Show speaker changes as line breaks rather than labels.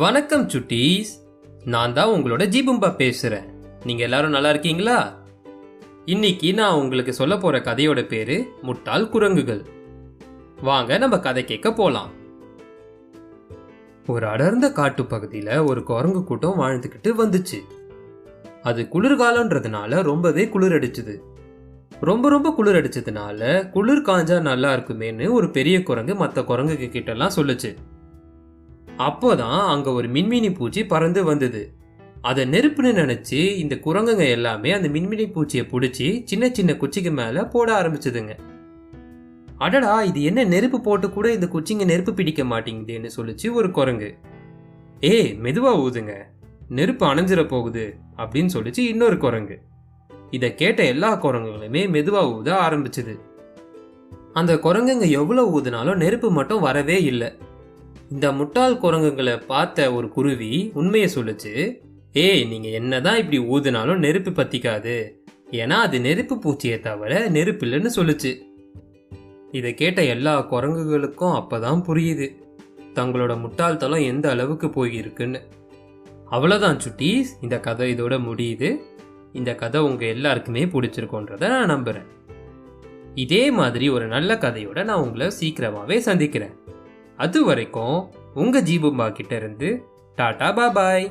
வணக்கம் சுட்டீஸ். நான் தான் உங்களோட ஜீபும்பா பேசுகிறேன் நீங்கள் எல்லாரும் நல்லா இருக்கீங்களா? இன்னைக்கு நான் உங்களுக்கு சொல்ல போகிற கதையோட பேர் முட்டாள் குரங்குகள். வாங்க நம்ம கதை கேட்க போகலாம் ஒரு அடர்ந்த காட்டு பகுதியில் ஒரு குரங்கு கூட்டம் வாழ்ந்துக்கிட்டு வந்துச்சு. அது குளிர்காலன்றதுனால ரொம்பவே குளிர் அடிச்சுது ரொம்ப ரொம்ப குளிர் அடிச்சதுனால குளிர் காஞ்சா நல்லா இருக்குமேன்னு ஒரு பெரிய குரங்கு மற்ற குரங்குக்கு கிட்டலாம் சொல்லுச்சு. அப்போதான் அங்க ஒரு மின்மினி பூச்சி பறந்து வந்தது. அதை நெருப்புன்னு நினைச்சு இந்த குரங்குங்க எல்லாமே அந்த மின்மினி பூச்சியை பிடிச்சி சின்ன சின்ன குச்சிக்கு மேல போட ஆரம்பிச்சதுங்க. அடடா இது என்ன நெருப்பு போட்டு கூட இந்த குச்சிங்க நெருப்பு பிடிக்க மாட்டேங்குதுன்னு சொல்லிச்சு ஒரு குரங்கு. ஏய் மெதுவா ஊதுங்க. நெருப்பு அணைஞ்சிட போகுது அப்படின்னு சொல்லிச்சு இன்னொரு குரங்கு. இதை கேட்ட எல்லா குரங்குகளுமே மெதுவா ஊத ஆரம்பிச்சது. அந்த குரங்குங்க எவ்வளவு ஊதுனாலும் நெருப்பு மட்டும் வரவே இல்லை. இந்த முட்டாள் குரங்குகளை பார்த்த ஒரு குருவி உண்மையை சொல்லுச்சு ஏய் நீங்க என்னதான் இப்படி ஊதுனாலும் நெருப்பு பத்திக்காது. ஏன்னா அது நெருப்பு பூச்சியை தவிர நெருப்பு இல்லைன்னு சொல்லுச்சு. இதை கேட்ட எல்லா குரங்குகளுக்கும் அப்பதான் புரியுது தங்களோட முட்டாள்தளம் எந்த அளவுக்கு போயிருக்குன்னு. அவ்வளோதான் சுட்டீஸ் இந்த கதை இதோட முடியுது. இந்த கதை உங்கள் எல்லாருக்குமே பிடிச்சிருக்கோன்றத நான் நம்புகிறேன் இதே மாதிரி ஒரு நல்ல கதையோட நான் உங்களை சீக்கிரமாகவே சந்திக்கிறேன். அது வரைக்கும் உங்கள் ஜீபும்பா கிட்ட இருந்து டாடா பாபாய்.